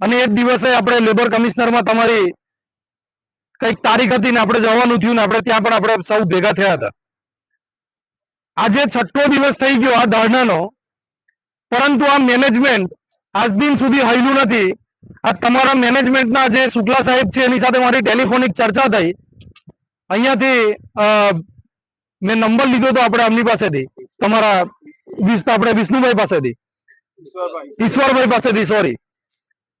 અને એ જ દિવસે આપણે લેબર કમિશનરમાં તમારી કંઈક તારીખ હતી ને આપણે જવાનું થયું ને આપણે ત્યાં પણ આપણે સૌ ભેગા થયા હતા. આજે છઠ્ઠો દિવસ થઈ ગયો આ ધરણાનો પરંતુ આ મેનેજમેન્ટ આજ દિન સુધી હૈલું નથી. આ તમારા મેનેજમેન્ટના જે શુક્લા સાહેબ છે એની સાથે મારી ટેલિફોનિક ચર્ચા થઈ. અહીંયાથી મેં નંબર લીધો તો આપણે એમની પાસેથી તમારા આપણે વિષ્ણુભાઈ પાસેથી. ઈશ્વરભાઈ. પાસેથી સોરી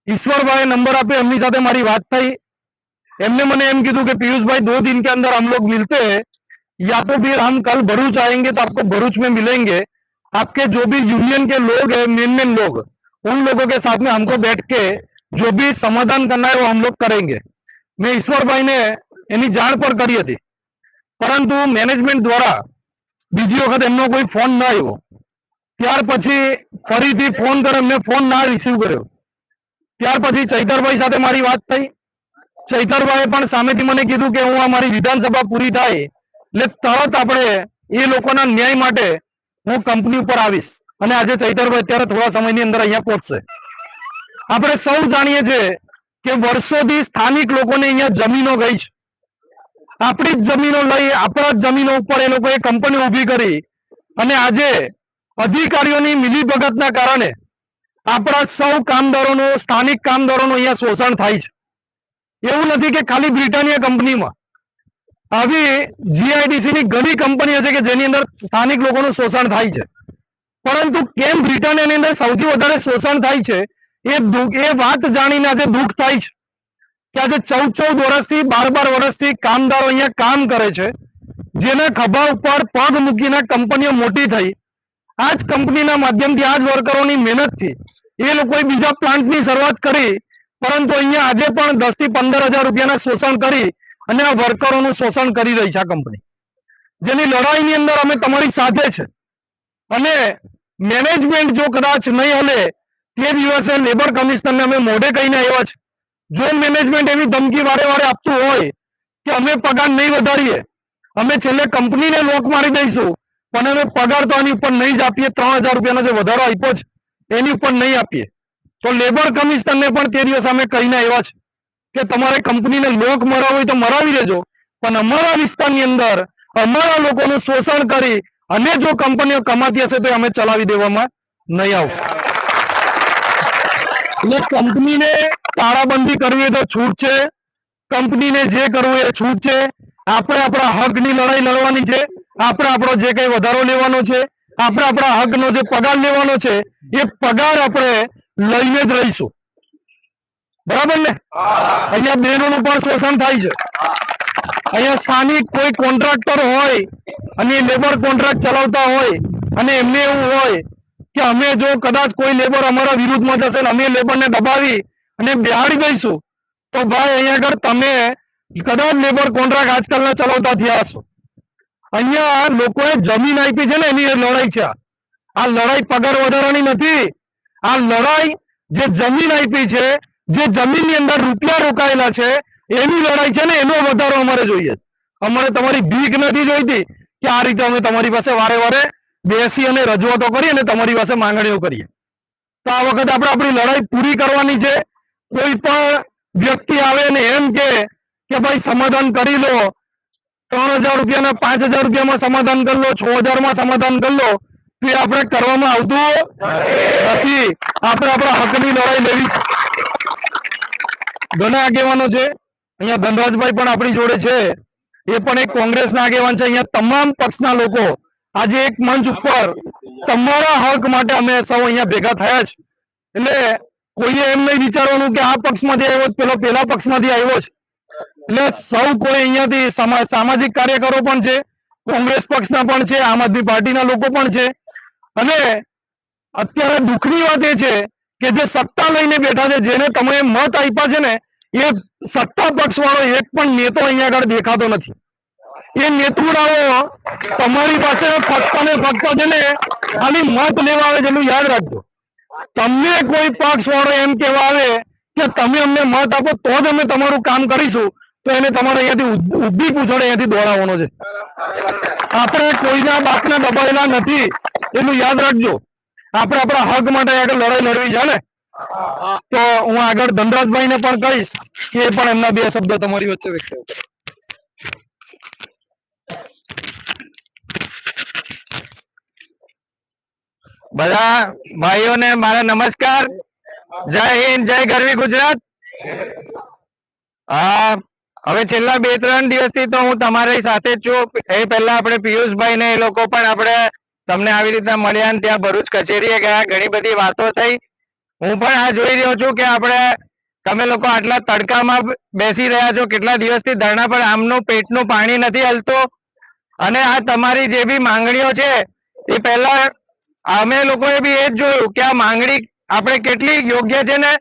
ઈશ્વરભાઈ નંબર આપ્યો એમની સાથે મારી વાત થઈ એમને મને એમ કીધું કે पीयूष दो दिन के अंदर हम लोग मिलते हैं या तो फिर हम कल भरूच आएंगे तो आपको भरूच में मिलेंगे आपके जो भी यूनियन के लोग हैं मेन मेन लोग उन लोगों के साथ में हमको बैठ के जो भी समाधान करना है वो हम लोग करेंगे મેં ઈશ્વરભાઈને એની જાણ પણ કરી હતી પરંતુ મેનેજમેન્ટ દ્વારા બીજી વખત એમનો કોઈ ફોન ના આવ્યો ત્યાર પછી ફરીથી ફોન કર્યો એમને ફોન ના રિસીવ કર્યો ત્યાર પછી ચૈતરભાઈ સાથે મારી વાત થઈ. ચૈતરભાઈએ પણ સામેથી મને કીધું કે હું આ મારી વિધાનસભા પૂરી થાય એટલે તરત આપણે એ લોકોના ન્યાય માટે હું કંપની ઉપર આવીશ. અને આજે ચૈતરભાઈ અત્યારે થોડા સમયની અંદર અહીંયા પહોંચશે. આપણે સૌ જાણીએ છીએ કે વર્ષોથી સ્થાનિક લોકોને અહીંયા જમીનો ગઈ છે. આપણી જ જમીનો લઈ, આપણા જ જમીનો ઉપર એ લોકોએ કંપની ઊભી કરી. અને આજે અધિકારીઓની મિલીભગતના કારણે આપણા સૌ કામદારોનું, સ્થાનિક કામદારોનું અહીંયા શોષણ થાય છે. એવું નથી કે ખાલી બ્રિટાનિયા કંપનીમાં. આવી જીઆઈડીસીની ઘણી કંપનીઓ છે કે જેની અંદર સ્થાનિક લોકોનું શોષણ થાય છે. પરંતુ કેમ બ્રિટાનિયાની અંદર સૌથી વધારે શોષણ થાય છે, એ એ વાત જાણીને આજે દુઃખ થાય છે. કે આજે ચૌદ ચૌદ વર્ષથી, બાર બાર વર્ષથી કામદારો અહીંયા કામ કરે છે, જેના ખભા ઉપર પગ મૂકીને કંપનીઓ મોટી થઈ. આ જ કંપનીના માધ્યમથી, આ જ વર્કરોની મહેનતથી એ લોકોએ બીજા પ્લાન્ટની શરૂઆત કરી, પરંતુ અહીંયા આજે પણ દસથી પંદર હજાર રૂપિયાના શોષણ કરી અને આ વર્કરોનું શોષણ કરી રહી છે આ કંપની જેની લડાઈની અંદર અમે તમારી સાથે છે. અને મેનેજમેન્ટ જો કદાચ નહીં હલે, તે દિવસે લેબર કમિશનરને અમે મોઢે કહીને આવ્યા છે. જો મેનેજમેન્ટ એવી ધમકી વારે વારે આપતું હોય કે અમે પગાર નહીં વધારીએ, અમે છેલ્લે કંપનીને લોક મારી દઈશું, પણ અમે પગાર તો આની ઉપર નહીં જ આપીએ, ત્રણ હજાર રૂપિયાનો જે વધારો આપ્યો છે એની ઉપર નહીં આપીએ. તો લેબર કમિશનરને પણ તે દિવસ કહીને એવા છે કે તમારે કંપનીને લોક મરાવ હોય તો મરાવી દેજો. પણ અમારા વિસ્તારની અંદર અમારા લોકોનું શોષણ કરી અને જો કંપનીઓ કમાતી હશે તો અમે ચલાવી દેવામાં નહીં આવું એટલે કંપનીને તાળાબંધી કરવી હોય તો છૂટ છે. કંપનીને જે કરવું એ છૂટ છે. આપણે આપણા હકની લડાઈ લડવાની છે. આપણે આપણો જે કઈ વધારો લેવાનો છે. આપણે આપણા હકનો જે પગાર લેવાનો છે, એ પગાર આપણે લઈને જ રહીશું. બરાબર ને? અહીંયા બહેનોનું પણ શોષણ થાય છે. અહીંયા સ્થાનિક કોઈ કોન્ટ્રાક્ટર હોય, અને લેબર કોન્ટ્રાક્ટ ચલાવતા હોય, અને એમને એવું હોય કે અમે જો કદાચ કોઈ લેબર અમારા વિરુદ્ધમાં જશે ને અમે લેબરને દબાવી અને બેહાડી દઈશું, તો ભાઈ અહીંયા આગળ તમે કદાચ લેબર કોન્ટ્રાક્ટ આજકાલના ચલાવતા થયા હશો. અહીંયા લોકોએ જમીન આપી છે ને, એની લડાઈ છે. આ. લડાઈ પગાર વધારાની નથી. આ લડાઈ જે જમીન આપી છે, જે જમીનની અંદર રૂપિયા રોકાયેલા છે, એની લડાઈ છે ને, એનો વધારો અમારે જોઈએ. અમારે તમારી ભીખ નથી જોઈતી કે આ રીતે અમે તમારી પાસે વારે વારે બેસી અને રજૂઆતો કરી અને તમારી પાસે માંગણીઓ કરીએ. તો આ વખતે આપણે આપણી લડાઈ પૂરી કરવાની છે. કોઈ પણ વ્યક્તિ આવે ને એમ કે કે ભાઈ સમાધાન કરી લો ત્રણ હજાર રૂપિયાના પાંચ હજાર રૂપિયામાં સમાધાન કરી લો, છ હજારમાં સમાધાન કરી લો. તો આપણે કરવામાં આવતું નથી. આપણે આપણા હકની લડાઈ લેવી ઘણા આગેવાનો છે, અહીંયા ધનરાજભાઈ પણ આપણી જોડે છે. એ પણ એક કોંગ્રેસના આગેવાન છે, અહીંયા તમામ પક્ષના લોકો. આજે એક મંચ ઉપર તમારા હક માટે અમે સૌ અહીંયા ભેગા થયા છે. એટલે કોઈએ એમ નહીં વિચારવાનું કે આ પક્ષમાંથી આવ્યો પેલો, પેલા પક્ષમાંથી આવ્યો છે એટલે સૌ કોઈ અહીંયાથી સામાજિક કાર્યકરો પણ છે, કોંગ્રેસ પક્ષના પણ છે, આમ આદમી પાર્ટીના લોકો પણ છે. અને અત્યારે દુઃખની વાત એ છે કે જે સત્તા લઈને બેઠા છે, જેને તમે મત આપ્યા છે ને, એ સત્તા પક્ષ વાળો એક પણ નેતો અહીંયા આગળ દેખાતો નથી. એ નેતૃડાઓ તમારી પાસે ફક્ત ને ફક્ત છે ને ખાલી મત લેવા આવે એટલું યાદ રાખજો. તમને કોઈ પક્ષ વાળો એમ કેવા આવે કે તમે અમને મત આપો, તો જ અમે તમારું કામ કરીશું. તો એને તમારે અહીંયાથી ઊભી પૂછડે, અહીંયાથી દોડાવવાનો છે. આપણે કોઈના બાપને દબાયેલા નથી, એટલું યાદ રાખજો. આપણે આપણા હક માટે આગળ લડાઈ લડવી છે તો હું આગળ ધનરાજભાઈ ને પણ કહીશ કે એ પણ એમના બે શબ્દ તમારી વચ્ચે વ્યક્ત બધા ભાઈઓને મારા નમસ્કાર. જય હિન્દ, જય ગરવી ગુજરાત. હા. હવે છેલ્લા બે, ત્રણ દિવસથી તો હું તમારી સાથે જ છું. એ પહેલા આપણે પિયુષભાઈ ને એ લોકો પણ આપણે તમને આવી રીતના મળ્યા ને ત્યાં ભરૂચ કચેરીએ ગયા. ઘણી બધી વાતો થઈ. હું પણ આ જોઈ રહ્યો છું કે આપણે, તમે લોકો આટલા તડકામાં બેસી રહ્યા છો. કેટલા દિવસથી ધરણા પર આમનું પેટનું પાણી નથી હલતું. અને આ તમારી જે બી માંગણીઓ છે, એ પહેલા અમે લોકોએ બી એ જ જોયું કે આ માંગણી આપણે કેટલી યોગ્ય છે ને